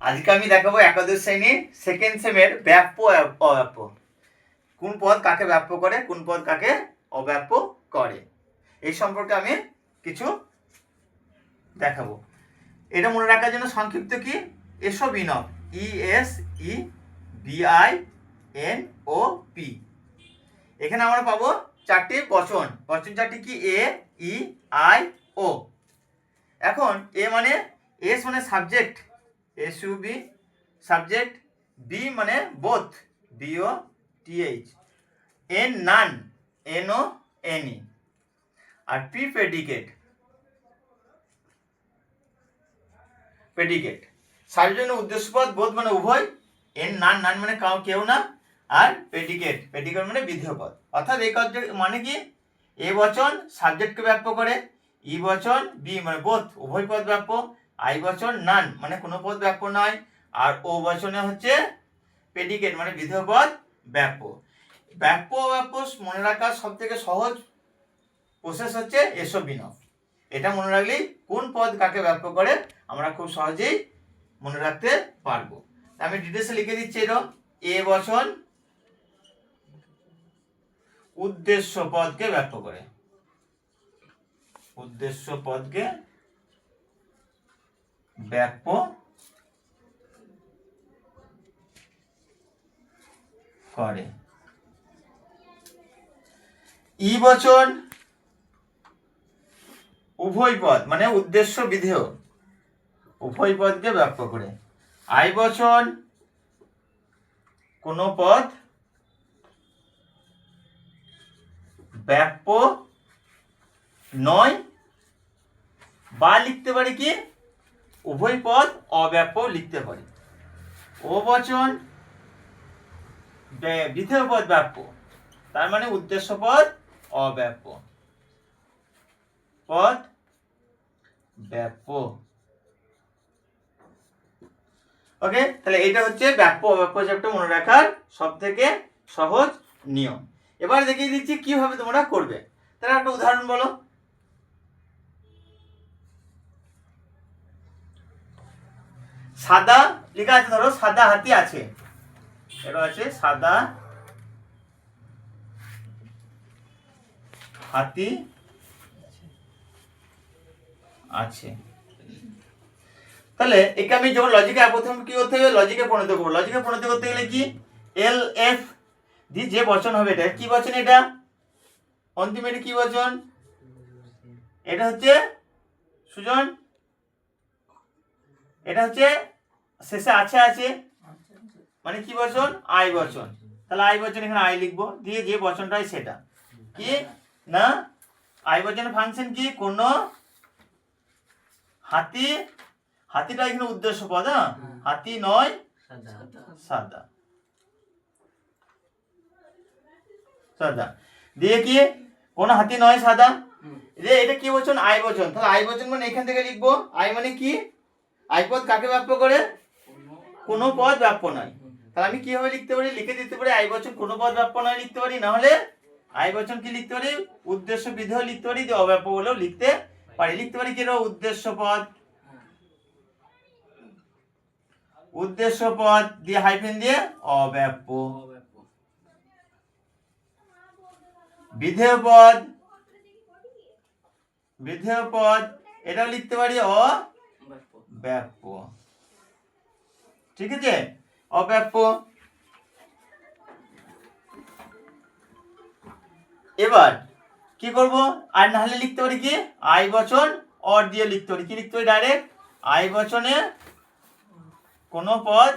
আজকে আমি দেখাবো একাদশ শ্রেণি সেকেন্ড সেমের ব্যাপ্য অব্যাপ্য। কোন পদ কাকে ব্যাপ্য করে, কোন পদ কাকে অব্যাপ্য করে? এই সম্পর্কে আমি কিছু দেখাবো। এটা মনে রাখার জন্য সংক্ষিপ্ত কি? এসো বিনব ই এস ই বিআই এন ও পি এখানে আমরা পাবো চারটি বচন। বচন চারটি কি? এ ই আই ও এখন এ মানে এস মানে subject S U B subject B মানে both B O T H N noun N O N E R P predicate predicate সার্বজনীন উদ্দেশ্যপদ বোধ মানে উভয় এন নান নান মানে কাউ কেউ না, আর প্রেডিকেট প্রেডিকেট মানে বিধেয় পদ অর্থাৎ এই কার্য মানে কি? এ বচন সাবজেক্টকে ব্যাপ্য করে, ই বচন বি মানে বোধ উভয় পদ ব্যাপ্য আই বচন নান মানে কোনো পদ ব্যাপ্য নয়। আর ও বচনে হচ্ছে প্রেডিকেট মানে বিধেয় পদ ব্যাপ্য। ব্যাপ্য ব্যাপ্য মনে রাখার সব থেকে সহজ প্রসেস হচ্ছে এসব বিনব এটা মনে রাখলেই কোন পদ কাকে ব্যাপ্য করে, আমরা খুব সহজেই মনে রাখতে পারব। আমি ডিটেলসে লিখে দিচ্ছি এরকম এ বচন উদ্দেশ্য পদকে ব্যাপ্য করে। উদ্দেশ্য পদকে ব্যাপ্য করে। ই বচন উভয় পদ মানে উদ্দেশ্য বিধেয়। উভয় পদকে ব্যাপ্য করে। আই বচন কোন পদ ব্যাপ্য নয়। বা লিখতে পারি কি? উভয় পদ অব্যাপ্য লিখতে পারি ও বচন বিধেয় পদ ব্যাপ্য। তার মানে উদ্দেশ্য পদ অব্যাপ্য। পদ ব্যাপ্য। ওকে তাহলে এটা হচ্ছে ব্যাপ্য অব্যাপ্য চ্যাপ্টার মনে রাখার সব থেকে সহজ নিয়ম। এবার দেখিয়ে দিচ্ছি কীভাবে তোমরা করবে। তাহলে একটা উদাহরণ বলো। সাদা লেখা আছে, ধরো সাদা হাতি আছে। এটা আছে সাদা হাতি আছে। তাহলে একে আমি যখন লজিকে প্রথম কি করতে হবে? লজিকে পরিণত করব। লজিকে পরিণত করতে গেলে কি? এল এফ দি যে বচন হবে এটা। কি বচন এটা? অন্তিম এটা কি বচন? এটা হচ্ছে সুজন এটা হচ্ছে শেষে আছে আছে মানে কি বচন? আই বচন। তাহলে আই বচন এখানে আই লিখব দিয়ে যে বচনটাই সেটা। কি? না? আই বচনের ফাংশন কি? কোন হাতি হাতিটা এখানে উদ্দেশ্য পদ হ্যাঁ? হাতি নয় সাদা। সাদা। দিয়ে কি? কোন হাতি নয় সাদা। এটা কি বচন? আই বচন। তাহলে আই বচন মানে এখান থেকে লিখব। আই মানে কি? আই পদ কাকে ব্যাপ্য করে? কোনো পদ ব্যাপ্য নয়। তাহলে আমি কীভাবে লিখতে পারি? লিখে দিতে পারি, আই বচন কোনো পদ ব্যাপ্য নয় লিখতে পারি। না হলে আই বচন কি লিখতে পারি? উদ্দেশ্য বিধেয় লিখতে পারি যে অব্যাপ্য বলেও লিখতে পারি। লিখতে পারি কি উদ্দেশ্য পদ। উদ্দেশ্য পদ দিয়ে হাইফেন দিয়ে অব্যাপ্য। বিধেয় পদ। বিধেয় পদ, এটাও লিখতে পারি অব্যাপ্য। ঠিক আছে? অব্যাপ্য। এবার কি করব? আর না হলে লিখতে পারি কি? আই বচন অর দিয়ে লিখতে পারি। কি লিখতে পারি? ডাইরেক্ট আই বচনে কোন পদ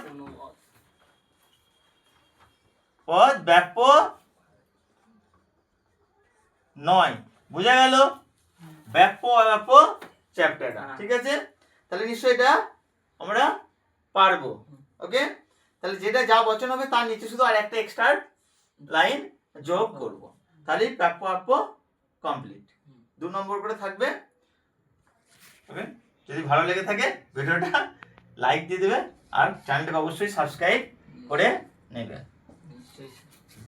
পদ ব্যাপ্য নয়। বোঝা গেল? ব্যাপ্য অব্যাপ্য চ্যাপ্টারটা। ঠিক আছে? তাহলে নিশ্চয়ই এটা আমরা পারব। ওকে? তাহলে যেটা যা বচন হবে তার নিচে শুধু আর একটা এক্সট্রা লাইন যোগ করব। তাহলে প্রাপ্য আপ্য কমপ্লিট দু নম্বর করে থাকবে। ওকে যদি ভালো লেগে থাকে ভিডিওটা লাইক দিয়ে দেবে আর চ্যানেলটাকে অবশ্যই সাবস্ক্রাইব করে নেবে।